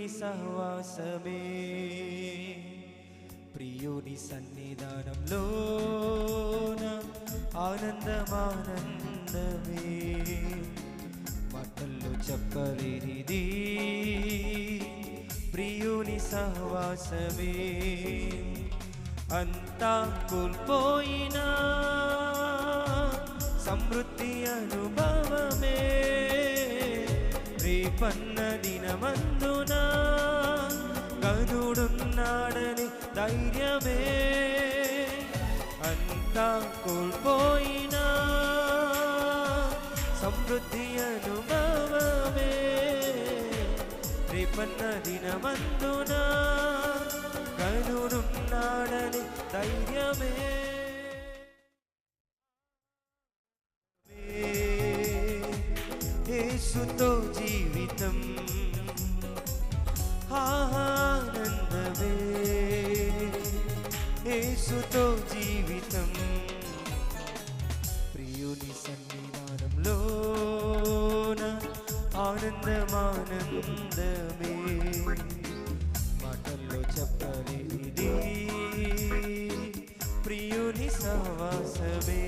ప్రియుని సహవాసమే. ప్రియుని సన్నిధానంలో ఆనందమానందమే. మాటల్లో చెప్పలేనిది ప్రియుని సహవాసమే. అంతా కోల్పోయినా సమృద్ధి అనుభవమే. రేపన్న దినమందున గనుడున్నాడని ధైర్యమే. అంతా కోల్పోయినా సమృద్ధి అనుభవమే. రేపన్న దినమందున గనుడున్నాడని ధైర్యమే. యేసుతో జీవితం. ఆనందమే యేసుతో జీవితం. ప్రియుని సన్నిధానంలో ఆనందమానందమే. మాటల్లో చెప్పలేనిది ప్రియుని సహవాసమే.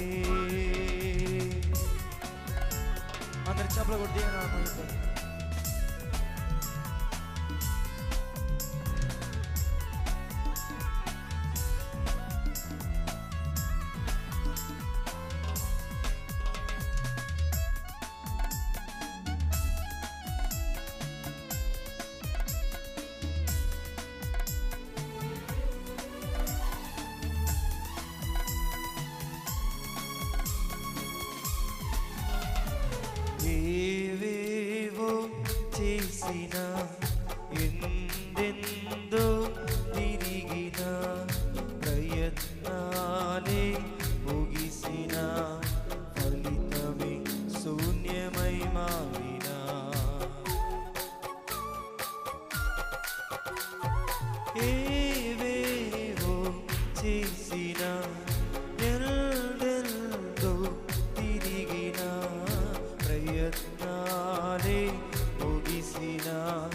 అందరి చెప్పలు కొట్టి. చేసిన ముగిసిన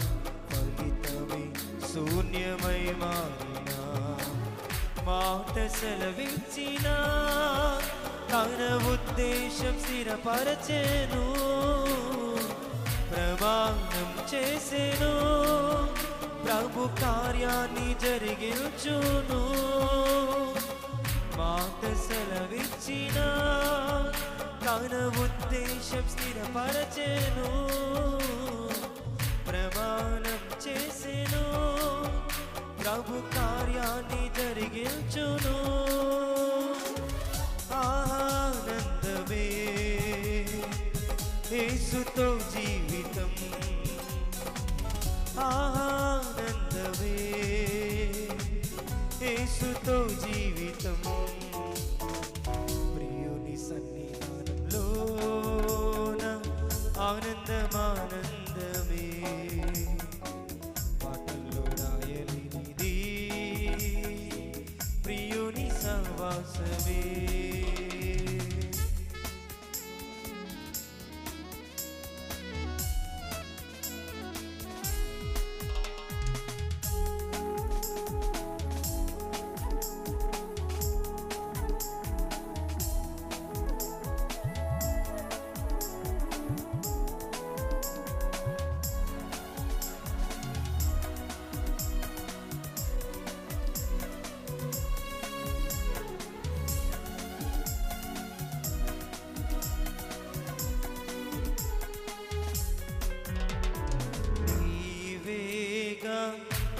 ఫలితమే శూన్యమై మారిన. మాట సెలవిచ్చిన తన ఉద్దేశం స్థిరపరచేను. ప్రమాణం చేసేను. ప్రభు కార్యాన్ని జరిగించును. మాట సెలవిచ్చిన తన ఉద్దేశం స్థిరపరచేను. యేసుతో జీవితం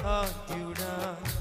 Ah, you done.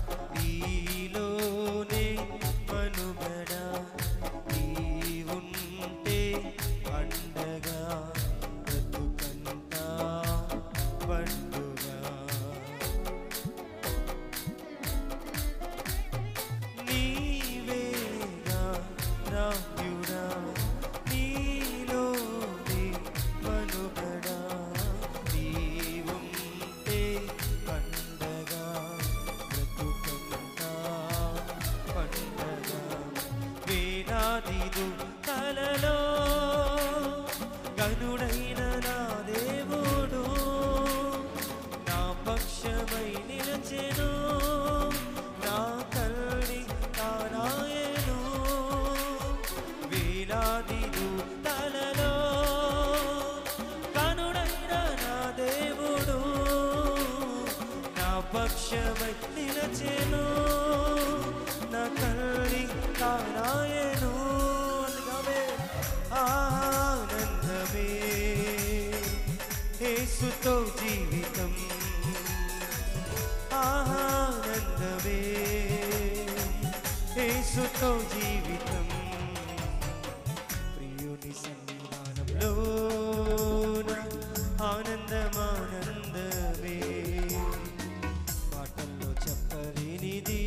నీదు కలలో గనుడైన నా దేవుడు. నా పక్షమై నిలచెను నా కల్ని నారాయణు వేలాది దూతలలో కనుడైన నా దేవుడు. నా పక్షమై నిలచెను. నీతో జీవితం. ఆనందమే. యేసుతో జీవితం. ప్రియుని సన్నిధానంలో ఆనందమానందమే. మాటల్లో చెప్పలేనిది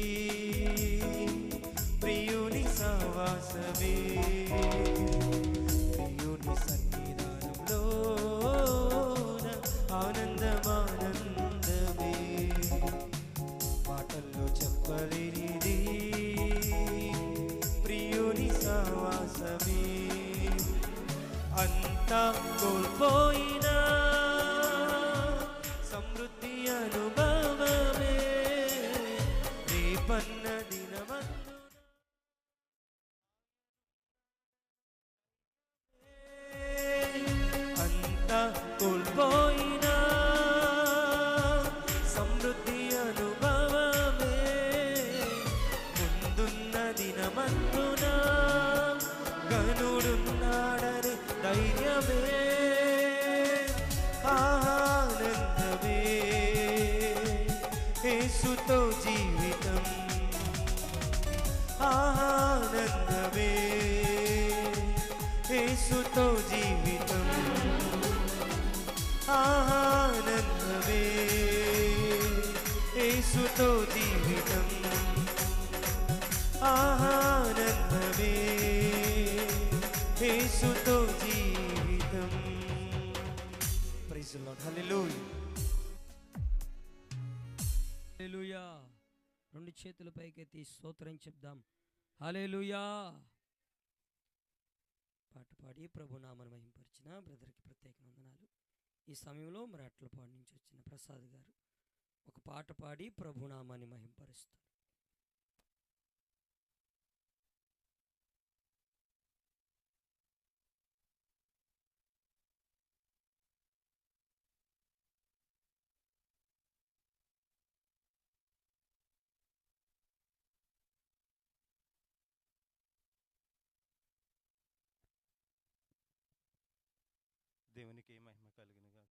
ప్రియుని సహవాసమే. ఆనందమానందమే యేసుతో జీవితం. ఆనందమే. యేసుతో జీవితం. ఆనందమే. యేసుతో జీవితం. ఆనందమే. యేసుతో జీవితం. Praise Lord. హల్లెలూయా. హల్లెలూయా. రెండు చేతుల పైకెత్తి స్తోత్రం చెప్దాం. హల్లెలూయా. పాట పాడి ప్రభు నామను మహింపరిచిన బ్రదర్కి ప్రత్యేక వందనాలు. ఈ సమయంలో మరి అట్లపాడు నుంచి వచ్చిన ప్రసాద్ గారు ఒక పాట పాడి ప్రభునామాన్ని మహింపరుస్తారు. దేవునికి మహిమ కలుగును